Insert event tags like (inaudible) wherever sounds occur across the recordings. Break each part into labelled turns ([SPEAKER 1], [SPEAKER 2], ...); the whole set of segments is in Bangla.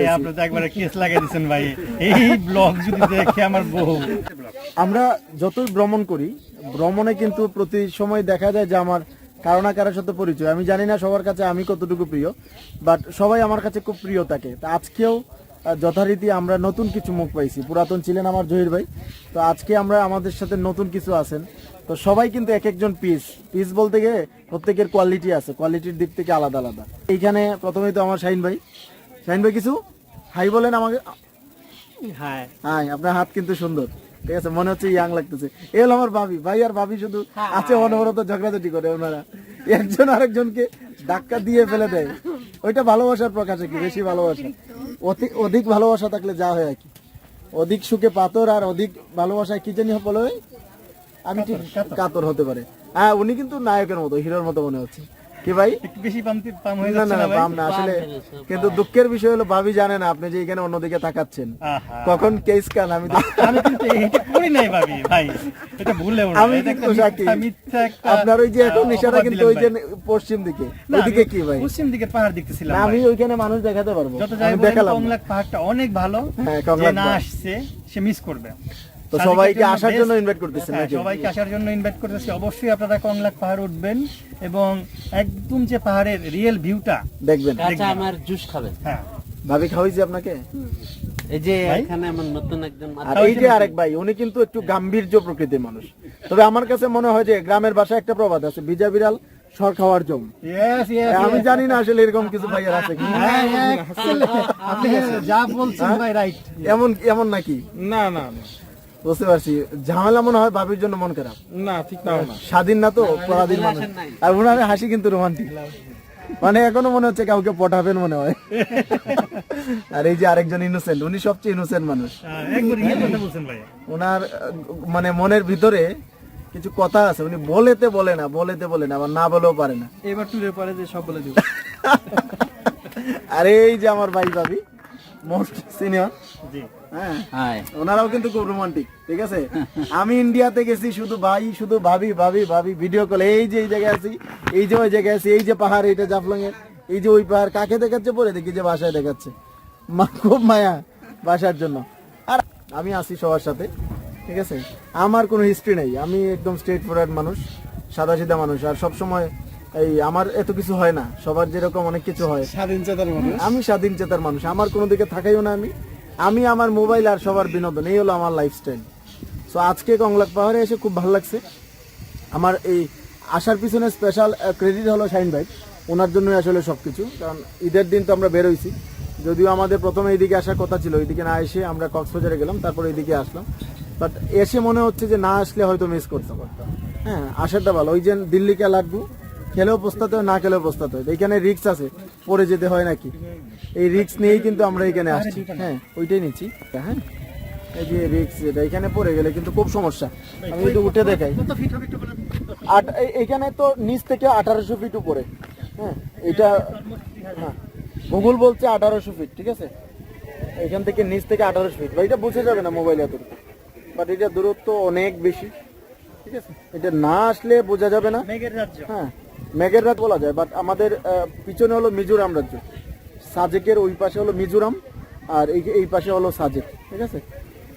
[SPEAKER 1] দেখতেছি।
[SPEAKER 2] আপনি তো একবারে কেস লাগাই দিচ্ছেন ভাই। এই ব্লগ যদি দেখে আমার বউ।
[SPEAKER 1] আমরা যতই ভ্রমণ করি ভ্রমণে কিন্তু প্রতি সময় দেখা যায় যে আমার কারও না কারোর সাথে পরিচয়। আমি জানি না সবার কাছে আমি কতটুকু প্রিয় বাট সবাই আমার কাছে খুব প্রিয় থাকে। তা আজকেও যথারীতি আমরা নতুন কিছু মুখ পাইছি। পুরাতন ছিলেন আমার জহির ভাই। তো আজকে আমরা আমাদের সাথে নতুন কিছু আছেন। তো সবাই কিন্তু এক একজন পিস পিস বলতে গিয়ে প্রত্যেকের কোয়ালিটি আছে। কোয়ালিটির দিক থেকে আলাদা আলাদা। এইখানে প্রথমেই তো আমার শাহিন ভাই। শাহিন ভাই কিছু? হাই বলেন আমাকে।
[SPEAKER 2] হ্যাঁ
[SPEAKER 1] হ্যাঁ আপনার হাত কিন্তু সুন্দর। ঠিক আছে মনে হচ্ছে ইয়াং লাগতেছে। এ হলো আমার ভাবি। ভাই আর ভাবি শুধু আছে অনবরত ঝগড়াঝাটি করে ওনারা। একজন আরেকজনকে ধাক্কা দিয়ে ফেলে দেয়। ওইটা ভালোবাসার প্রকাশে কি বেশি ভালোবাসা। অতি- অধিক ভালোবাসা থাকলে যা হয় আর কি। অধিক সুখে পাথর আর অধিক ভালোবাসায় কি জানি বলে? আমি ঠিক কাতর হতে পারে। হ্যাঁ উনি কিন্তু নায়কের মতো হিরোর মতো মনে হচ্ছে। কি ভাই?
[SPEAKER 2] বেশি পাম পাম হয়ে যাচ্ছে
[SPEAKER 1] না
[SPEAKER 2] না
[SPEAKER 1] না
[SPEAKER 2] ভাই?
[SPEAKER 1] পাম না আসলে কিন্তু দুঃখের বিষয় হলো ভাবি জানে না আপনি যে এখানে অন্যদিকে তাকাচ্ছেন। কখন কেস কান আমি তো
[SPEAKER 2] আমি কিন্তু এটা করি নাই ভাবি ভাই। এটা ভুলে
[SPEAKER 1] আমি কিন্তু সাক্ষী। আপনার ওই যে এখন ইশারা কিন্তু ওই যে পশ্চিম দিকে ওইদিকে কি ভাই?
[SPEAKER 2] পশ্চিম দিকে পাহাড় দেখতেছিলাম
[SPEAKER 1] আমি ওইখানে মানুষ দেখাতে পারব।
[SPEAKER 2] যত যাই
[SPEAKER 1] দেখালাম
[SPEAKER 2] কংলাক পাহাড়টা অনেক ভালো।
[SPEAKER 1] হ্যাঁ, কংলাক
[SPEAKER 2] না আসছে সে মিস করবে।
[SPEAKER 1] তো সবাইকে আসার জন্য ইনভাইট করতেছেন
[SPEAKER 2] হ্যাঁ,
[SPEAKER 1] নাকি?
[SPEAKER 2] সবাইকে আসার জন্য ইনভাইট করতেছি। অবশ্যই আপনারা কংলাক পাহাড় উঠবেন এবং একদম যে পাহাড়ের রিয়েল ভিউটা
[SPEAKER 1] দেখবেন।
[SPEAKER 3] আচ্ছা আমার জুস খাবেন।
[SPEAKER 2] হ্যাঁ।
[SPEAKER 1] ভাবি খাওয়াইছি আপনাকে?
[SPEAKER 3] এই যে এখানে আমার নতুন একজন
[SPEAKER 1] আর এই যে আরেক ভাই উনি কিন্তু একটু গাম্ভীর্য প্রকৃতির মানুষ। তবে আমার কাছে মনে হয় যে গ্রামের বাসায় একটা প্রবাদ আছে বিজা বিড়াল সর খাওয়ার জম। আমি জানি না আসলে এরকম কিছু ভাইয়ার আছে কি
[SPEAKER 2] হ্যাঁ হ্যাঁ আপনি যা বলছেন
[SPEAKER 1] হ্যাঁ?
[SPEAKER 2] ভাই রাইট
[SPEAKER 1] এমন এমন নাকি?
[SPEAKER 4] না না না,
[SPEAKER 1] বুঝতে পারছি। ঝামেলা মনে হয় ভাবির জন্য মন খারাপ।
[SPEAKER 4] না ঠিক না
[SPEAKER 1] স্বাধীন না তো পরাধীন মানুষ। আর ওনার হাসি কিন্তু রোমান্টিক। মানে এখনও মনে হচ্ছে কাউকে পটাবেন মনে হয়। আর এই যে আরেকজন ইনোসেন্ট উনি সবচেয়ে ইনোসেন্ট মানুষ।
[SPEAKER 2] একবার ইয়ে কথা বলছেন ভাই
[SPEAKER 1] ওনার মানে মনের ভিতরে কিছু কথা আছে। উনি বলেতে বলে না বলেতে বলে না আবার না বলেও পারে না।
[SPEAKER 2] এবার টুরের পরে যে সব বলে দিব। (laughs)
[SPEAKER 1] আর এই যে আমার ভাই ভাবি মোস্ট সিনিয়র
[SPEAKER 2] জি।
[SPEAKER 1] হ্যাঁ। ওনারাও কিন্তু খুব রোমান্টিক ঠিক আছে? আমি ইন্ডিয়াতে গেছি শুধু ভাই শুধু ভাবি ভাবি ভাবি ভিডিও কলে এই যে এই জায়গায় আছি এই যে ওই জায়গায় আছি এই যে পাহাড় এইটা জাফলং এর এই যে ওই পাহাড় কাকে দেখাচ্ছে? পরে দেখি যে বাসায় দেখাচ্ছে। মা খুব মায়া বাসার জন্য। আর আমি আছি সবার সাথে ঠিক আছে? আমার কোনো হিস্ট্রি নেই আমি একদম স্ট্রেট ফরওয়ার্ড মানুষ সাদা সিধা মানুষ আর সব সময় এই আমার এত কিছু হয় না সবার যেরকম অনেক কিছু হয়।
[SPEAKER 4] স্বাধীন চেতার মানুষ।
[SPEAKER 1] আমি স্বাধীন চেতার মানুষ আমার কোনো দিকে থাকাইও না আমি আমি আমার মোবাইল আর সবার বিনোদন, এই হলো আমার লাইফস্টাইল সো আজকে কংলাক পাহাড়ে এসে খুব ভালো লাগছে। আমার এই আসার পিছনে স্পেশাল ক্রেডিট হলো শাইন ভাই। ওনার জন্যই আসলে সব কিছু কারণ ঈদের দিন তো আমরা বেরোইছি যদিও আমাদের প্রথমে এইদিকে আসার কথা ছিল এইদিকে না এসে আমরা কক্সবাজারে গেলাম, তারপর এইদিকে আসলাম। বাট এসে মনে হচ্ছে যে না আসলে হয়তো মিস করতে পারতাম। হ্যাঁ আসারটা ভালো। ওই যে দিল্লি কে লাড্ডু খেলেও পোস্তাতে হয় না খেলেও পোস্তাতে হয়। এখানে রিক্স আছে পরে যেতে হয় নাকি? এই রিক্স নিয়েই কিন্তু আমরা এখানে আসছি। হ্যাঁ ওইটাই নিচ্ছি। হ্যাঁ এই যে রিক্স এটা এখানে পড়ে গেলে কিন্তু খুব সমস্যা। আমি একটু উঠে দেখাই আট এখানে তো নিচ থেকে আঠারোশো ফিট উপরে। হ্যাঁ এটা হ্যাঁ গুগল বলছে আঠারোশো ফিট ঠিক আছে? এখান থেকে নিচ থেকে আঠারোশো ফিট বা এটা বুঝে যাবে না মোবাইলে এতটুকু। বাট এটা দূরত্ব অনেক বেশি ঠিক আছে? এটা না আসলে বোঝা যাবে না। হ্যাঁ মেঘের রাত বলা যায় বাট আমাদের পিছনে হলো মিজোরাম রাজ্য। সাজেকের ওই পাশে হলো মিজোরাম, আর এই এই পাশে হলো সাজেক, ঠিক আছে?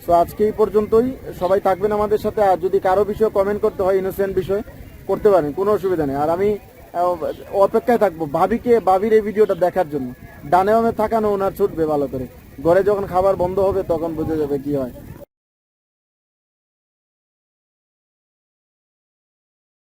[SPEAKER 1] সো আজকে এই পর্যন্তই। সবাই থাকবেন আমাদের সাথে, আর যদি কারও বিষয়ে কমেন্ট করতে হয় ইনোসেন্ট বিষয়ে, করতে পারেন, কোনো অসুবিধা নেই। আর আমি অপেক্ষায় থাকব ভাবিকে, ভাবির এই ভিডিওটা দেখার জন্য। ডানে থাকানো ওনার ছুটবে ভালো করে। ঘরে যখন খাবার বন্ধ হবে, তখন বুঝে যাবে কি হয়।